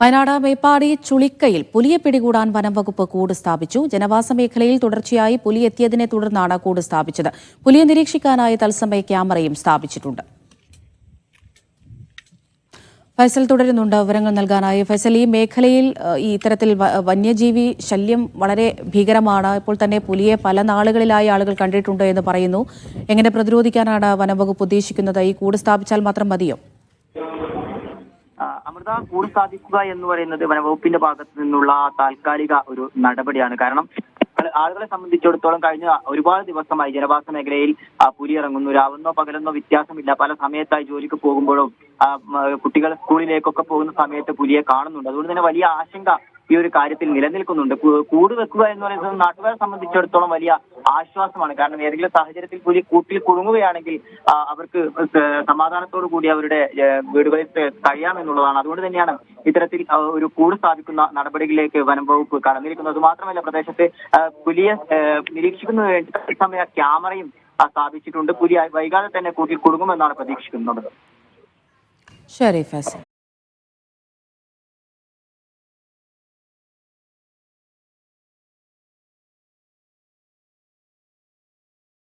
വയനാട് മേപ്പാടി ചുളിക്കയിൽ പുലിയെ പിടികൂടാൻ വനംവകുപ്പ് കൂട് സ്ഥാപിച്ചു. ജനവാസ മേഖലയിൽ തുടർച്ചയായി പുലി എത്തിയതിനെ തുടർന്നാണ് കൂട് സ്ഥാപിച്ചത്. പുലിയെ നിരീക്ഷിക്കാനായി തത്സമയ ക്യാമറയും സ്ഥാപിച്ചിട്ടുണ്ട്. ഫൈസൽ തുടരുന്നുണ്ട് വിവരങ്ങൾ നൽകാനായി. ഫൈസൽ ഈ മേഖലയിൽ ഈ ഇത്തരത്തിൽ വന്യജീവി ശല്യം വളരെ ഭീകരമാണ്. ഇപ്പോൾ തന്നെ പുലിയെ പല നാളുകളിലായി ആളുകൾ കണ്ടിട്ടുണ്ട് എന്ന് പറയുന്നു. എങ്ങനെ പ്രതിരോധിക്കാനാണ് വനംവകുപ്പ് ഉദ്ദേശിക്കുന്നത്? ഈ കൂട് സ്ഥാപിച്ചാൽ മാത്രം മതിയോ? ആ, കൂടി സാധിക്കുക എന്ന് പറയുന്നത് വനവകുപ്പിന്റെ ഭാഗത്ത് നിന്നുള്ള താൽക്കാലിക ഒരു നടപടിയാണ്. കാരണം ആളുകളെ സംബന്ധിച്ചിടത്തോളം കഴിഞ്ഞ ഒരുപാട് ദിവസമായി ജനവാസ മേഖലയിൽ പുലിയിറങ്ങുന്നു. രാവെന്നോ പകലെന്നോ വ്യത്യാസമില്ല. പല സമയത്തായി ജോലിക്ക് പോകുമ്പോഴും കുട്ടികൾ സ്കൂളിലേക്കൊക്കെ പോകുന്ന സമയത്ത് പുലിയെ കാണുന്നുണ്ട്. അതുകൊണ്ട് തന്നെ വലിയ ആശങ്ക ഈ ഒരു കാര്യത്തിൽ നിലനിൽക്കുന്നുണ്ട്. കൂടുവെക്കുക കൂട് വെക്കുക എന്ന് പറയുന്നത് നാട്ടുകാരെ സംബന്ധിച്ചിടത്തോളം വലിയ ആശ്വാസമാണ്. കാരണം ഏതെങ്കിലും സാഹചര്യത്തിൽ പുലി കൂട്ടിൽ കുടുങ്ങുകയാണെങ്കിൽ അവർക്ക് സമാധാനത്തോടു കൂടി അവരുടെ വീടുകളിൽ കഴിയാമെന്നുള്ളതാണ് അതുകൊണ്ട് തന്നെയാണ് ഇത്തരത്തിൽ ഒരു കൂട് സ്ഥാപിക്കുന്ന നടപടികളിലേക്ക് വനം വകുപ്പ് കടന്നിരിക്കുന്നത്. മാത്രമല്ല പ്രദേശത്ത് പുലിയെ നിരീക്ഷിക്കുന്നതിന് വേണ്ടി ക്യാമറയും സ്ഥാപിച്ചിട്ടുണ്ട്. പുലി വൈകാതെ തന്നെ കൂട്ടിൽ കുടുങ്ങുമെന്നാണ് പ്രതീക്ഷിക്കുന്നത്. ശരി ഫൈസൽ